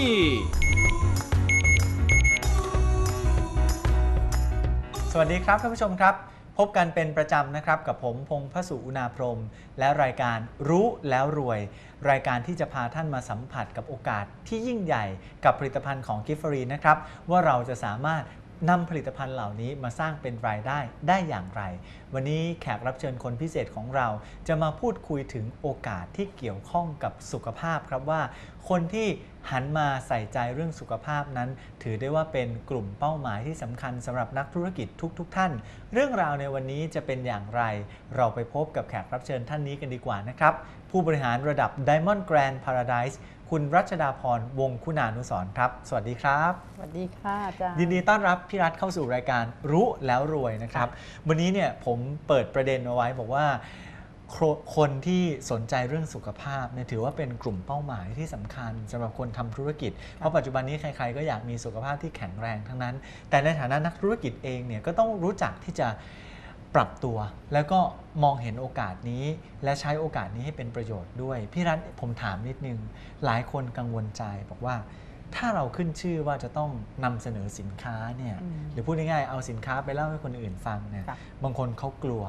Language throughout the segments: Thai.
สวัสดีครับท่านผู้ชมครับ พบกันเป็นประจำนะครับ กับผมพงพสุอุณาพรม และรายการรู้แล้วรวย รายการที่จะพาท่านมาสัมผัสกับโอกาสที่ยิ่งใหญ่กับผลิตภัณฑ์ของกิฟฟรีนะครับ ว่าเราจะสามารถนำผลิตภัณฑ์เหล่านี้มาสร้างเป็นรายได้ได้อย่างไร วันนี้แขกรับเชิญคนพิเศษของเราจะมาพูดคุยถึงโอกาสที่เกี่ยวข้องกับสุขภาพครับว่า คนที่ หันมาใส่ใจเรื่องสุขภาพนั้น ถือได้ว่าเป็นกลุ่มเป้าหมายที่สำคัญสำหรับนักธุรกิจทุกๆทท่าน เรื่องราวในวันนี้จะเป็นอย่างไร เราไปพบกับแขกรับเชิญท่านนี้กันดีกว่านะครับ ผู้บริหารระดับ Diamond Grand Paradise คุณรัชดาพรวงคุณานุสรณ์ครับ สวัสดีครับ สวัสดีค่ะอาจารย์ยินดีต้อนรับพี่รัฐเข้าสู่รายการรู้แล้วรวยนะครับ วันนี้เนี่ยผมเปิดประเด็นเอาไว้บอกว่าโครคนที่สนใจเรื่องสุขภาพเนี่ยถือว่าเป็นกลุ่มเป้าหมายที่สำคัญสำหรับคนทำธุรกิจ เพราะปัจจุบันนี้ใครๆก็อยากมีสุขภาพที่แข็งแรงทั้งนั้น แต่ในฐานะนักธุรกิจเองเนี่ยก็ต้องรู้จักที่จะปรับตัว แล้วก็มองเห็นโอกาสนี้ และใช้โอกาสนี้ให้เป็นประโยชน์ด้วย พี่รัฐผมถามนิดนึง หลายคนกังวลใจบอกว่าถ้าเราขึ้นชื่อว่าจะต้องนำเสนอสินค้าเนี่ยอืมหรือพูดง่ายๆเอาสินค้าไปเล่าให้คนอื่นฟังเนี่ยค่ะบางคนเขากลัว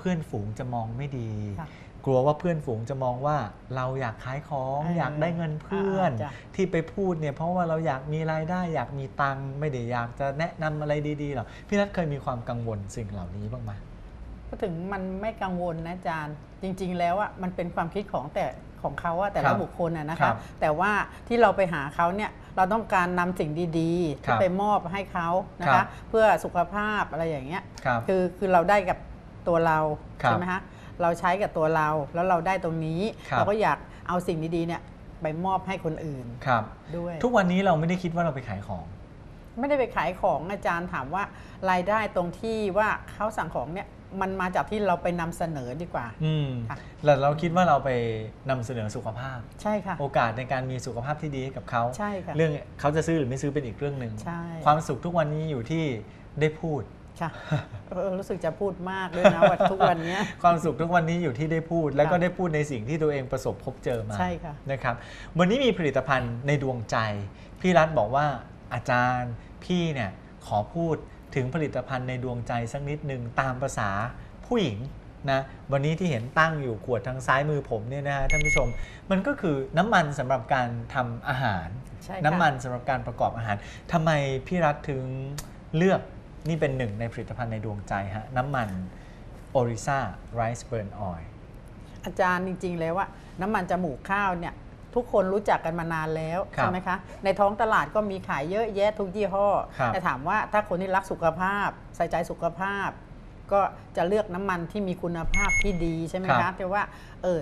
เพื่อนฝูงจะมองไม่ดี ค่ะกลัวว่าเพื่อนฝูงจะมองว่าเราอยากขายของเอออยากได้เงินเพื่อน อ่าจ้ะ ที่ไปพูดเนี่ยเพราะว่าเราอยากมีรายได้ อยากมีตังค์ไม่ได้อยากจะแนะนำอะไรดีๆหรอกพี่นัทเคยมีความกังวลสิ่งเหล่านี้บ้างไหม ก็ถึงมันไม่กังวลนะอาจารย์ จริง ๆ แล้วอะมันเป็นความคิดของแต่ของเขาอะแต่ครัละบบุคคลอะนะครัคะบแต่ว่าที่เราไปหาเขาเนี่ยเราต้องการนำสิ่งดีๆครัที่บไปมอบให้เขานะครัคะ บ เพื่อสุขภาพอะไรอย่างเงี้ย ครับ คือคือเราได้กับ ตัวเราครับใช่ไหมคะเราใช้กับตัวเราแล้วเราได้ตรงนี้ครับเราก็อยากเอาสิ่งดีๆเนี่ยไปมอบให้คนอื่นครับด้วย ทุกวันนี้เราไม่ได้คิดว่าเราไปขายของ ไม่ได้ไปขายของอาจารย์ถามว่ารายได้ตรงที่ว่าเขาสั่งของเนี่ยมันมาจากที่เราไปนำเสนอดีกว่า อืมค่ะแล้วเราคิดว่าเราไปนำเสนอสุขภาพ ใช่ค่ะ โอกาสในการมีสุขภาพที่ดีให้กับเขาใช่ค่ะ เรื่องเขาจะซื้อหรือไม่ซื้อเป็นอีกเรื่องหนึ่งใช่ความสุขทุกวันนี้อยู่ที่ได้พูด ค่ะเออรู้สึกจะพูดมากด้วยนะว่าทุกวันเนี้ยความสุขทุกวันนี้อยู่ที่ได้พูด แล้วก็ค่ะได้พูดในสิ่งที่ตัวเองประสบพบเจอมาใช่ค่ะนะครับวันนี้มีผลิตภัณฑ์ในดวงใจ พี่รัฐบอกว่าอาจารย์พี่เนี่ยขอพูดถึงผลิตภัณฑ์ในดวงใจสักนิดหนึ่งตามภาษาผู้หญิงนะวันนี้ที่เห็นตั้งอยู่ขวดทางซ้ายมือผมเนี่ยนะฮะท่านผู้ชม มันก็คือน้ำมันสำหรับการทำอาหารใช่ค่ะน้ำมันสำหรับการประกอบอาหารทำไมพี่รัฐถึงเลือก นี่เป็นหนึ่งในผลิตภัณฑ์ในดวงใจฮะน้ำมัน o r i s a Rice Burn Oil อาจารย์จริง ๆ แล้วว่าน้ำมันจมูกข้าวเนี่ยทุกคนรู้จักกันมานานแล้วครับใช่ไหมคะ ในท้องตลาดก็มีขายเยอะแยะทุกยี่ห้อครับแต่ถามว่าถ้าคนที่รักสุขภาพ ใส่ใจสุขภาพ ก็จะเลือกน้ำมันที่มีคุณภาพที่ดีใช่ไหมครัคะบแต่ว่าเออ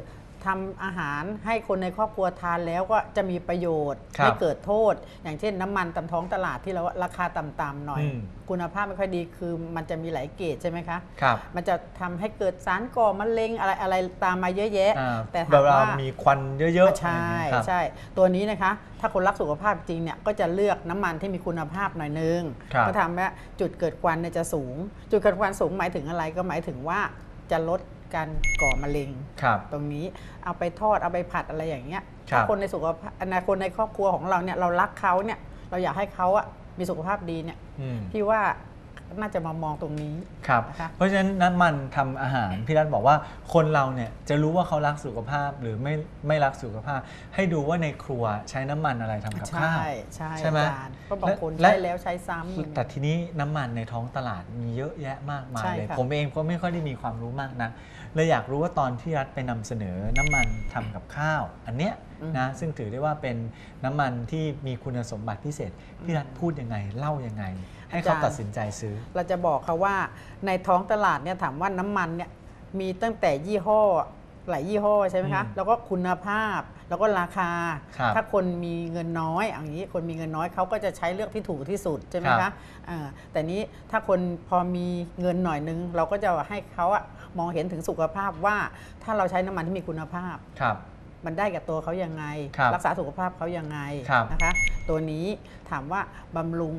ทำอาหารให้คนในครอบครัวทานแล้วก็จะมีประโยชน์ ครับไม่เกิดโทษ อย่างเช่นน้ำมันตามท้องตลาดที่เราว่าราคาต่ำๆหน่อย อืม คุณภาพไม่ค่อยดีคือมันจะมีหลายเกรดใช่ไหมคะ ครับมันจะทำให้เกิดสารก่อมะเร็งอะไรอะไรตามมาเยอะแยะ อ่าแต่แบถามบเราว่ามีควันเยอะๆใช่ครับ ใช่ ตัวนี้นะคะ ถ้าคนรักสุขภาพจริงเนี่ยก็จะเลือกน้ำมันที่มีคุณภาพหน่อยนึงครับ ก็ทำให้จุดเกิดควันเนี่ยจะสูง จุดเกิดควันสูงหมายถึงอะไรก็หมายถึงว่าจะลด การก่อมะเร็ง ครับ ตรงนี้เอาไปทอดเอาไปผัดอะไรอย่างเงี้ยครับ ถ้าคนในสุขภาพอนาคนในครอบครัวของเราเนี่ยเรารักเขาเนี่ยเราอยากให้เขาอะมีสุขภาพดีเนี่ยอืม พี่ว่า น่าจะมามองตรงนี้ครับ นะคะเพราะฉะนั้นน้ำมันทำอาหารพี่รัฐบอกว่าคนเราเนี่ยจะรู้ว่าเขารักสุขภาพหรือไม่ไม่รักสุขภาพ ให้ดูว่าในครัวใช้น้ำมันอะไรทำกับข้าวใช่ใช่ใช่ไหมอาจารย์เพราะบางคนและ ใช้แล้วใช้ซ้ำ แต่ทีนี้น้ำมันในท้องตลาดมีเยอะแยะมากมายใช่เลย ค่ะ ผมเองก็ไม่ค่อยได้มีความรู้มากนะเลยอยากรู้ว่าตอนที่รัฐไปนำเสนอน้ำมันทำกับข้าว อันเนี้ยนะซึ่งถือได้ว่าเป็นน้ำมันที่มีคุณสมบัติพิเศษพี่รัฐพูดยังไงเล่ายังไง ให้เขาตัดสินใจซื้อเราจะบอกเขาว่าในท้องตลาดเนี่ยถามว่าน้ำมันเนี่ยมีตั้งแต่ยี่ห้อหลายยี่ห้อใช่ไหมคะอืมแล้วก็คุณภาพแล้วก็ราคาครับถ้าคนมีเงินน้อยอย่างนี้คนมีเงินน้อยเขาก็จะใช้เลือกที่ถูกที่สุดใช่ไหมครัคะบอ่าแต่นี้ถ้าคนพอมีเงินหน่อยนึง เราก็จะให้เขาอะมองเห็นถึงสุขภาพว่าถ้าเราใช้น้ำมันที่มีคุณภาพครับ มันได้กับตัวเขายังไงครับรักษาสุขภาพเขายังไงครับนะคะ ตัวนี้ถามว่าบำรุง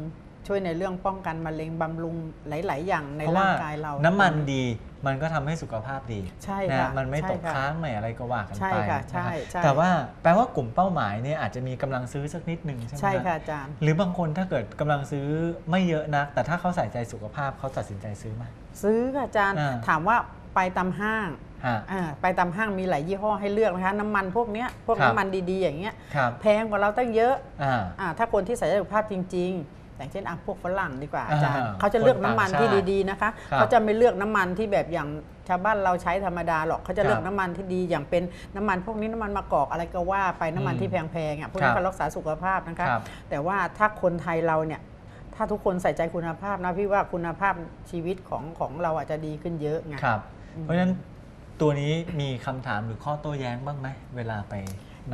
ช่วยในเรื่องป้องกันมะเร็งบำรุงหลาย ๆ อย่างในเพราะร่าว่างกายเรา น้ำมันดีมันก็ทำให้สุขภาพดีใช่นะค่ะมันไม่ใช่ตกค่ะค้างไม่อะไรก็ว่ากันใช่ไปค่ะใช่นะครับใช่แต่ว่าแปลว่ากลุ่มเป้าหมายเนี่ยอาจจะมีกำลังซื้อสักนิดหนึ่งใช่ไหมใช่ฮค่ะอาจารย์หรือบางคนถ้าเกิดกำลังซื้อไม่เยอะนัก แต่ถ้าเขาใส่ใจสุขภาพเขาตัดสินใจซื้อไหมซื้อค่ะอาจารย์อ่าถามว่าไปตามห้างฮะอ่าไปตามห้างมีหลายยี่ห้อให้เลือกนะคะน้ำมันพวกเนี้ยพวกครับน้ำมันดีๆ อย่างเงี้ยครับแพงกว่าเราตั้งเยอะอ่าอ่าถ้าคนที่ใส่ใจสุขภาพจริง ๆ อย่างเช่นอะพวกฝรั่งดีกว่าอาจารย์อ่าเขาจะเลือกน้ำมันที่คนต่างชาติดีๆนะคะครับเขาจะไม่เลือกน้ำมันที่แบบอย่างชาวบ้านเราใช้ธรรมดาหรอกเขาจะเลือคกรับน้ำมันที่ดีอย่างเป็นน้ำมันพวกนี้น้ำมันมะกอกอะไรก็ว่าไปน้ำมันอืมที่แพงๆอะพวกครันี้บเขารักษาสุขภาพนะคะ ครับ แต่ว่าถ้าคนไทยเราเนี่ยถ้าทุกคนใส่ใจคุณภาพนะพี่ว่าคุณภาพชีวิตของของเราอาจจะดีขึ้นเยอะไง ครับอืมเพราะฉะนั้นตัวนี้มีคำถามหรือข้อโต้แย้งบ้างไหมเวลาไป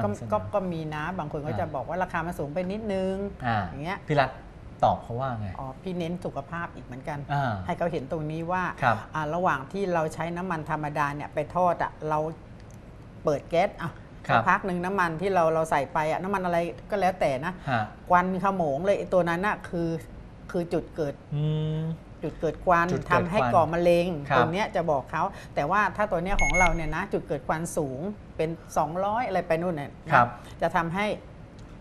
ก็นำเสนอก็ก็มีนะบางคนก็อ่าจะบอกว่าราคามันสูงไปนิดนึง อ่าอย่างเงี้ย พี่รัฐ ตอบเขาว่าไง อ๋อพี่เน้นสุขภาพอีกเหมือนกัน อ่าให้เขาเห็นตรงนี้ว่าครับอ่าระหว่างที่เราใช้น้ำมันธรรมดาเนี่ยไปทอดอะเราเปิดแก๊สอะครัสับกพักหนึ่งน้ำมันที่เราเราใส่ไปอะน้ำมันอะไรก็แล้วแต่นะฮะควันขโมงเลยไอ้ตัวนั้นน่ะคือคือจุดเกิด อืม จุดเกิดควันจุดเกิทำดให้ควันก่อมะเร็งครับตรงเนี้ยจะบอกเขา แต่ว่าถ้าตัวเนี้ยของเราเนี่ยนะ จุดเกิดควันสูงเป็น 200 อะไรไปนู่นเนี่ยนะครับ จะทำให้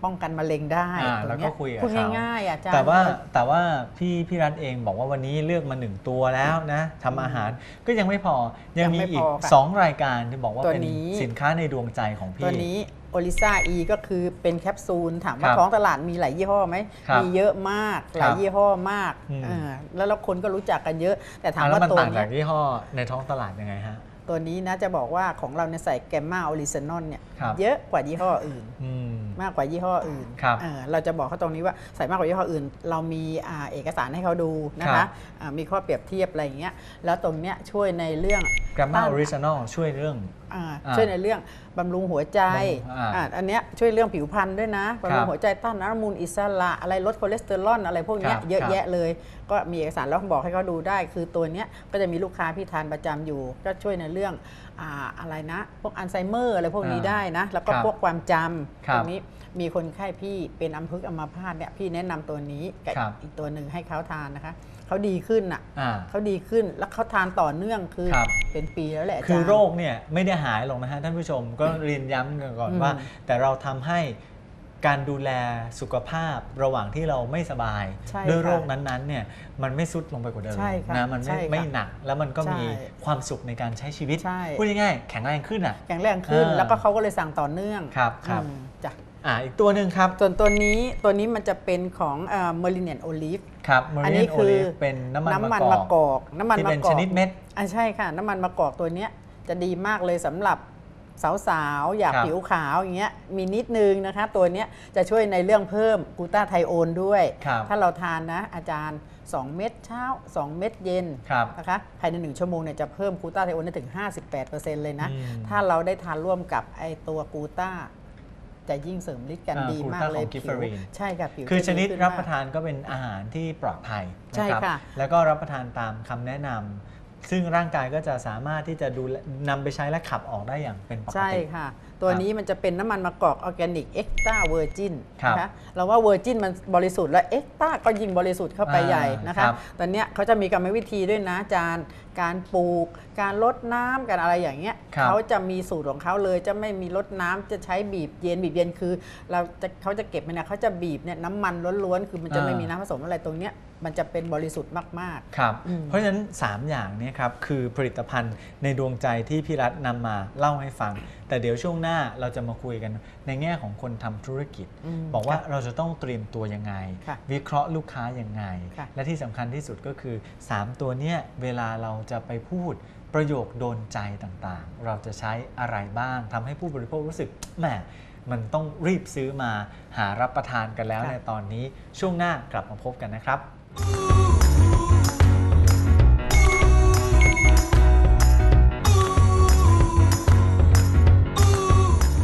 ป้องกันมะเร็งได้อ่าตรงแล้วเนี้ก็คุยกับพูดเขา ง่ายๆอะอาจารย์แต่ว่าแต่ว่าพี่พี่รัฐเองบอกว่าวันนี้เลือกมาหนึ่งตัวแล้วนะทำอาหารก็ยังไม่พอยังมียังไม่อีพกอค่ะสองรายการที่บอกว่าตัวเป็นนี้สินค้าในดวงใจของพี่ ตัวนี้โอลิซ่าอีก็คือเป็นแคปซูลถามว่าครับท้องตลาดมีหลายยี่ห้อไหมครับมีเยอะมากครับหลายยี่ห้อมากอืมอ่าแล้วแล้วคนก็รู้จักกันเยอะ แต่ถามอะแล้วว่ามันตัวต่างเนี้จายกยี่ห้อในท้องตลาดยังไงฮะ ตัวนี้นะจะบอกว่าของเราเนี่ยใส่แกมมาออริจินอลเนี่ยครับ เยอะกว่ายี่ห้ออื่น อืม มากกว่ายี่ห้ออื่นครับเออเราจะบอกเขาตรงนี้ว่าใส่มากกว่ายี่ห้ออื่น เรามีอ่าเอกสารให้เขาดูนะครัคะบอ่ามีข้อเปรียบเทียบอะไรอย่างเงี้ยแล้วตรงเนี้ยช่วยในเรื่องกรามาต้านออริจินอลช่วยเรื่องอ่าอ่าช่วยในเรื่องบำรุงหัวใจบำรุงอ่าอ่าอันเนี้ยช่วยเรื่องผิวพรรณด้วยนะบำรุครังบหัวใจต้านอนุมูลอิสระอะไรลดคอเลสเตอรอลอะไรพวกเนี้ยครับเยอะครับแยะเลย ก็มีเอกสารแล้วบอกให้เขาดูได้ คือตัวเนี้ยก็จะมีลูกค้าพี่ทานประจำอยู่ ก็ช่วยในเรื่องอ่าอะไรนะ พวกอัลไซเมอร์อะไรพวกนี้อ่าได้นะ แล้วก็ครับพวกความจครัำบตรงนี้มีคนไข้พี่เป็นอัมพฤกษ์อัมพาตเนี่ยพี่แนะนำตัวนี้กับครับอีกตัวหนึ่งให้เขาทานนะคะเขาดีขึ้นอะอ่าเขาดีขึ้นแล้วเขาทานต่อเนื่องคือครับ เป็นปีแล้วแหละาจาย์คือโรคเนี่ยไม่ได้หายหรอกนะฮะท่านผู้ชมก็เรียนย้ำกันก่อนอืมว่า แต่เราทำให้การดูแลสุขภาพระหว่างที่เราไม่สบาย ใช่ด้วยค่ะโรคนั้นๆเนี่ยมันไม่สุดลงไปกว่าเดิมใช่ค่ะนะมันใช่ไม่ค่ะไม่หนักแล้วมันก็ใช่มีความสุขในการใช้ชีวิต ใช่ พูดง่ายๆแข็งแรงขึ้นอะ แข็งแรงขึ้น อ่า แล้วก็เขาก็เลยสั่งต่อเนื่องครับครับ อืมจ้ะ อ่าอีกตัวหนึ่งครับ ส่วนตัวนี้ตัวนี้มันจะเป็นของเมอริเนียนโอลิฟครับมอันเรีนี้ยนโอคือลิฟเป็นน้ำมันน้ำมะมันกมะอกกอกน้ำมันที่มะเป็นกอกชนิดเม็ดอ่าใช่ค่ะ น้ำมันมะกอกตัวเนี้ยจะดีมากเลยสำหรับสาวๆ อยากครับผิวขาวอย่างเงี้ยมีนิดนึงนะคะ ตัวเนี้ยจะช่วยในเรื่องเพิ่มกลูตาไทโอนด้วยครับถ้าเราทานนะอาจารย์ 2 เม็ดเช้า 2 เม็ดเย็นครับนะคะภายใน 1 ชั่วโมงเนี่ยจะเพิ่มกลูตาไทโอนได้ถึง 58%เลยนะอืมถ้าเราได้ทานร่วมกับไอตัวกลูตา จะยิ่งเสริมฤทธิ์กันอ่าดีมากกลูต้าเลยของผิว Gifford ใช่ค่ะผิวคือจะชนิดขึ้รับมกประทานก็เป็นอาหารที่ปลอดภัยใช่นะครับค่ะแล้วก็รับประทานตามคำแนะนำซึ่งร่างกายก็จะสามารถที่จะดูแลนำไปใช้และขับออกได้อย่างเป็นปกใช่ติค่ะ ตัวนี้มันจะเป็นน้ำมันมะกอกออร์แกนิกเอ็กซ์ต้าเวอร์จินครับนะคะเราว่าเวอร์จินมันบริสุทธิ์แล้วเอ็กซ์ต้าก็ยิ่งบริสุทธิ์เข้าไปอ่าใหญ่นะครัคะบตอนเนี้ยเขาจะมีกรรมวิธีด้วยนะอาจารย์การปลูก การลดน้ำการอะไรอย่างเงี้ยครับเขาจะมีสูตรของเขาเลยจะไม่มีลดน้ำจะใช้บีบเย็นบีบเย็นคือ เราจะเขาจะเก็บมันเนี่ยเขาจะบีบเนี่ยน้ำมันล้วนๆคือมันจะไม่มีน้ำผสมอะไรตรงเนี้ยมันจะเป็นบริสุทธิ์มากครับอืมเพราะฉะนั้น 3 อย่างเนี้ครับคือผลิตภัณฑ์ในดวงใจที่พี่รัฐนำมาเล่าให้ฟัง แต่เดี๋ยวช่วงหน้าเราจะมาคุยกันในแง่ของคนทำธุรกิจอืมบอกว่าค่ะเราจะต้องเตรียมตัวยังไงค่ะวิเคราะห์ลูกค้ายังไงค่ะและที่สำคัญที่สุดก็คือ 3 ตัวเนี้ยเวลาเราจะไปพูดประโยคโดนใจต่างๆ เราจะใช้อะไรบ้างทำให้ผู้บริโภครู้สึกแหมมันต้องรีบซื้อมาหารับประทานกันแล้วค่ะในตอนนี้ช่วงหน้ากลับมาพบกันนะครับ